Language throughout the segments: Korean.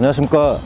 안녕하십니까.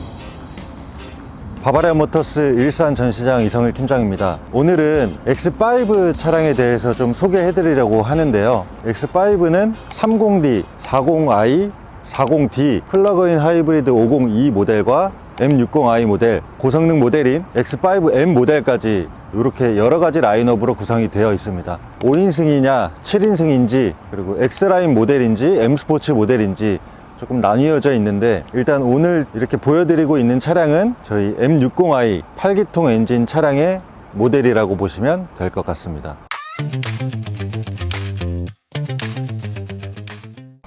바바리아 모터스 일산 전시장 이성일 팀장입니다. 오늘은 X5 차량에 대해서 좀 소개해 드리려고 하는데요. X5는 30D, 40i, 40D 플러그인 하이브리드 502 모델과 M60i 모델, 고성능 모델인 X5M 모델까지 이렇게 여러 가지 라인업으로 구성이 되어 있습니다. 5인승이냐, 7인승인지, 그리고 X라인 모델인지, M 스포츠 모델인지 조금 나뉘어져 있는데 일단 오늘 이렇게 보여드리고 있는 차량은 저희 M60i 8기통 엔진 차량의 모델이라고 보시면 될 것 같습니다.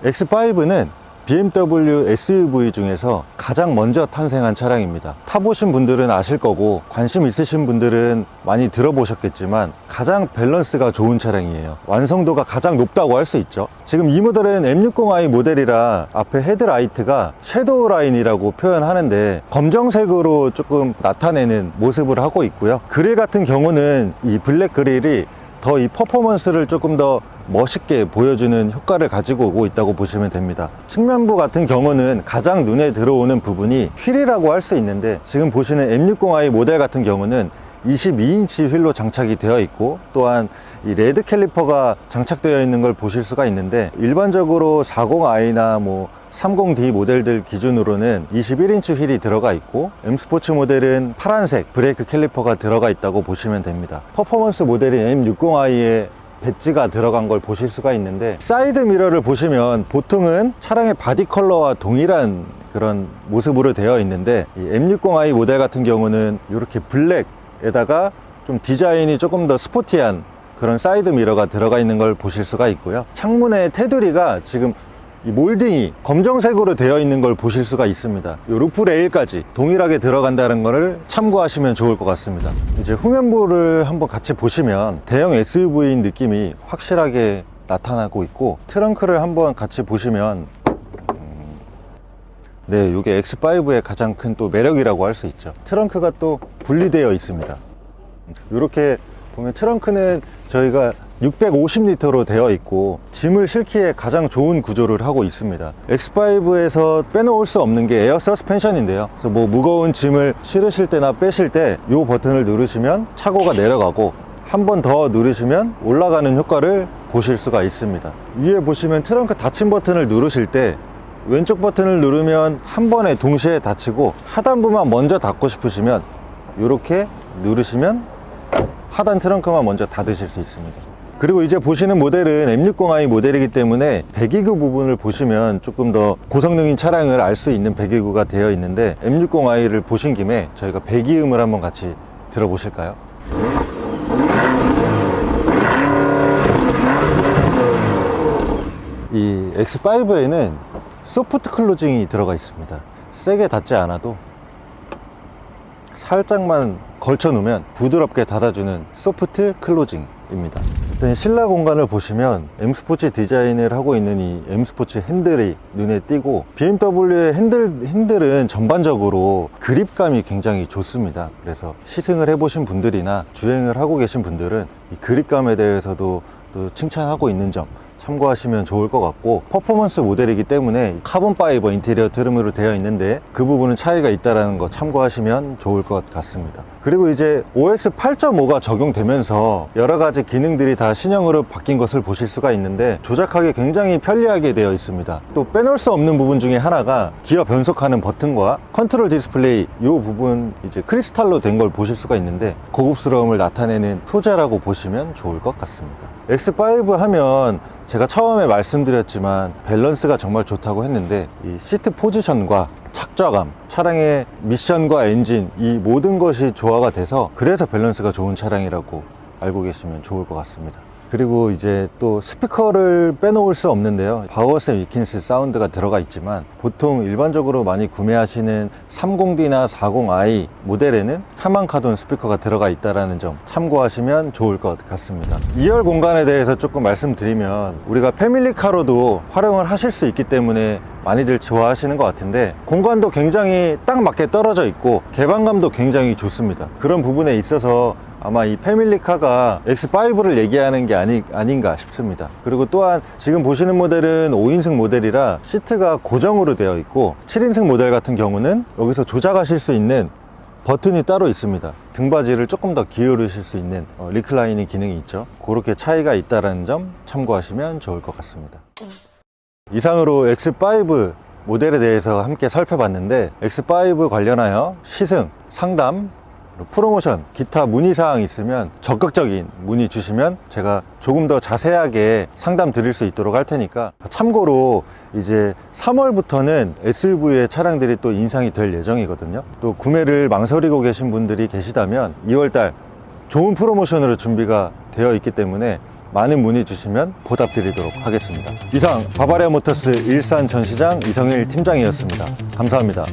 X5는 BMW SUV 중에서 가장 먼저 탄생한 차량입니다. 타보신 분들은 아실 거고 관심 있으신 분들은 많이 들어보셨겠지만 가장 밸런스가 좋은 차량이에요. 완성도가 가장 높다고 할 수 있죠. 지금 이 모델은 M60i 모델이라 앞에 헤드라이트가 섀도우 라인이라고 표현하는데 검정색으로 조금 나타내는 모습을 하고 있고요. 그릴 같은 경우는 이 블랙 그릴이 더 이 퍼포먼스를 조금 더 멋있게 보여주는 효과를 가지고 오고 있다고 보시면 됩니다. 측면부 같은 경우는 가장 눈에 들어오는 부분이 휠이라고 할 수 있는데 지금 보시는 M60i 모델 같은 경우는 22인치 휠로 장착이 되어 있고 또한 이 레드 캘리퍼가 장착되어 있는 걸 보실 수가 있는데 일반적으로 40i나 뭐 30D 모델들 기준으로는 21인치 휠이 들어가 있고 M 스포츠 모델은 파란색 브레이크 캘리퍼가 들어가 있다고 보시면 됩니다. 퍼포먼스 모델인 M60i에 배지가 들어간 걸 보실 수가 있는데 사이드 미러를 보시면 보통은 차량의 바디 컬러와 동일한 그런 모습으로 되어 있는데 이 M60i 모델 같은 경우는 이렇게 블랙에다가 좀 디자인이 조금 더 스포티한 그런 사이드 미러가 들어가 있는 걸 보실 수가 있고요 창문의 테두리가 지금 이 몰딩이 검정색으로 되어 있는 걸 보실 수가 있습니다. 이 루프 레일까지 동일하게 들어간다는 것을 참고하시면 좋을 것 같습니다. 이제 후면부를 한번 같이 보시면 대형 SUV인 느낌이 확실하게 나타나고 있고 트렁크를 한번 같이 보시면 음, 네, 이게 X5의 가장 큰 또 매력이라고 할 수 있죠. 트렁크가 또 분리되어 있습니다. 이렇게 보면 트렁크는 저희가 650리터로 되어 있고 짐을 실기에 가장 좋은 구조를 하고 있습니다. X5에서 빼놓을 수 없는 게 에어 서스펜션인데요. 그래서 뭐 무거운 짐을 실으실 때나 빼실 때 이 버튼을 누르시면 차고가 내려가고 한 번 더 누르시면 올라가는 효과를 보실 수가 있습니다. 위에 보시면 트렁크 닫힘 버튼을 누르실 때 왼쪽 버튼을 누르면 한 번에 동시에 닫히고 하단부만 먼저 닫고 싶으시면 이렇게 누르시면 하단 트렁크만 먼저 닫으실 수 있습니다 그리고 이제 보시는 모델은 M60i 모델이기 때문에 배기구 부분을 보시면 조금 더 고성능인 차량을 알 수 있는 배기구가 되어 있는데 M60i를 보신 김에 저희가 배기음을 한번 같이 들어보실까요? 이 X5에는 소프트 클로징이 들어가 있습니다 세게 닫지 않아도 살짝만 걸쳐 놓으면 부드럽게 닫아주는 소프트 클로징입니다. 일단 실내 공간을 보시면 M 스포츠 디자인을 하고 있는 이 M 스포츠 핸들이 눈에 띄고 BMW의 핸들, 핸들은 전반적으로 그립감이 굉장히 좋습니다. 그래서 시승을 해보신 분들이나 주행을 하고 계신 분들은 이 그립감에 대해서도 또 칭찬하고 있는 점 참고하시면 좋을 것 같고 퍼포먼스 모델이기 때문에 카본 파이버 인테리어 트림으로 되어 있는데 그 부분은 차이가 있다는 거 참고하시면 좋을 것 같습니다 그리고 이제 OS 8.5가 적용되면서 여러 가지 기능들이 다 신형으로 바뀐 것을 보실 수가 있는데 조작하기 굉장히 편리하게 되어 있습니다. 또 빼놓을 수 없는 부분 중에 하나가 기어 변속하는 버튼과 컨트롤 디스플레이 이 부분 이제 크리스탈로 된 걸 보실 수가 있는데 고급스러움을 나타내는 소재라고 보시면 좋을 것 같습니다. X5 하면 제가 처음에 말씀드렸지만 밸런스가 정말 좋다고 했는데 이 시트 포지션과 착좌감, 차량의 미션과 엔진 이 모든 것이 조화가 돼서 그래서 밸런스가 좋은 차량이라고 알고 계시면 좋을 것 같습니다. 그리고 이제 또 스피커를 빼놓을 수 없는데요. 바우어스 위킨스 사운드가 들어가 있지만 보통 일반적으로 많이 구매하시는 30D나 40i 모델에는 하만카돈 스피커가 들어가 있다는 점 참고하시면 좋을 것 같습니다. 2열 공간에 대해서 조금 말씀드리면 우리가 패밀리카로도 활용을 하실 수 있기 때문에 많이들 좋아하시는 것 같은데 공간도 굉장히 딱 맞게 떨어져 있고 개방감도 굉장히 좋습니다. 그런 부분에 있어서 아마 이 패밀리카가 X5를 얘기하는 게 아니, 아닌가 싶습니다. 그리고 또한 지금 보시는 모델은 5인승 모델이라 시트가 고정으로 되어 있고 7인승 모델 같은 경우는 여기서 조작하실 수 있는 버튼이 따로 있습니다. 등받이를 조금 더 기울이실 수 있는 어, 리클라이닝 기능이 있죠. 그렇게 차이가 있다는 점 참고하시면 좋을 것 같습니다. 이상으로 X5 모델에 대해서 함께 살펴봤는데 X5 관련하여 시승, 상담, 프로모션, 기타 문의사항 있으면 적극적인 문의 주시면 제가 조금 더 자세하게 상담 드릴 수 있도록 할 테니까 참고로 이제 3월부터는 SUV의 차량들이 또 인상이 될 예정이거든요. 또 구매를 망설이고 계신 분들이 계시다면 2월달 좋은 프로모션으로 준비가 되어 있기 때문에 많은 문의 주시면 보답 드리도록 하겠습니다. 이상 바바리아 모터스 일산 전시장 이성일 팀장이었습니다. 감사합니다.